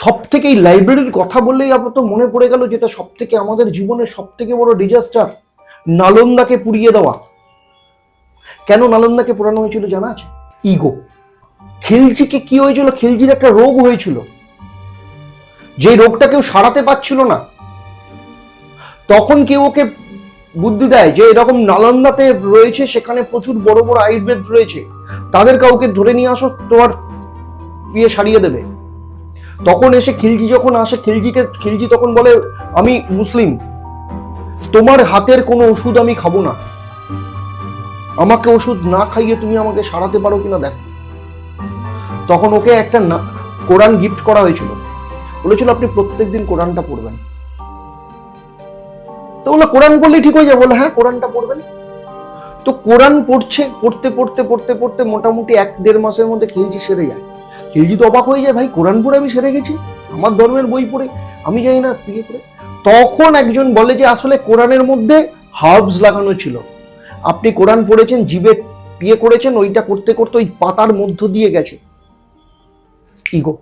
সব থেকে এই লাইব্রেরির কথা বললেই আপাতত মনে পড়ে গেল যেটা সব থেকে আমাদের জীবনের সব থেকে বড় ডিজাস্টার নালন্দাকে পুড়িয়ে দেওয়া। কেন নালন্দাকে পোড়ানো হয়েছিল জানা আছে? ইগো খিলজিকে কি হয়েছিল? খিলজির একটা রোগ হয়েছিল। যে রোগটা কেউ সারাতে পারছিল না। তখন কেউ ওকে বুদ্ধি দেয় যে এরকম নালন্দাতে রয়েছে, সেখানে প্রচুর বড় বড় আয়ুর্বেদ রয়েছে। তাদের কাউকে ধরে নিয়ে আসো, তোমার বিয়ে সারিয়ে দেবে। তখন এসে খিলজি যখন আসে, খিলজিকে, খিলজি তখন বলে, আমি মুসলিম। তোমার হাতের কোনো ওষুধ আমি খাব না। আমাকে ওষুধ না খাইয়ে তুমি আমাকে সারাতে পারো কিনা দেখ। তখন ওকে একটা না- কোরআন গিফট করা হয়েছিল। বলেছিল, আপনি প্রত্যেকদিন কোরআনটা পড়বেন। তো বলে কোরআন পড়লেই ঠিক হয়ে যাবে। বলে হ্যাঁ কোরআনটা পড়বেন। তো কোরআন পড়ছে, পড়তে পড়তে পড়তে পড়তে মোটামুটি এক দেড় মাসের মধ্যে খিলজি সেরে যায়। খিলজি যদি অবাক হয়ে যায়, ভাই কোরআন পড়ে আমি সেরে গেছি, আমার ধর্মের বই পড়ে, আমি জানি না বিয়ে করে তখন একজন বলে যে, আসলে কোরআনের মধ্যে হার্বস লাগানো ছিল। আপনি কোরআন পড়েছেন জীবে বিয়ে করেছেন, ওইটা করতে করতে ওই পাতার মধ্য দিয়ে গেছে। ইগো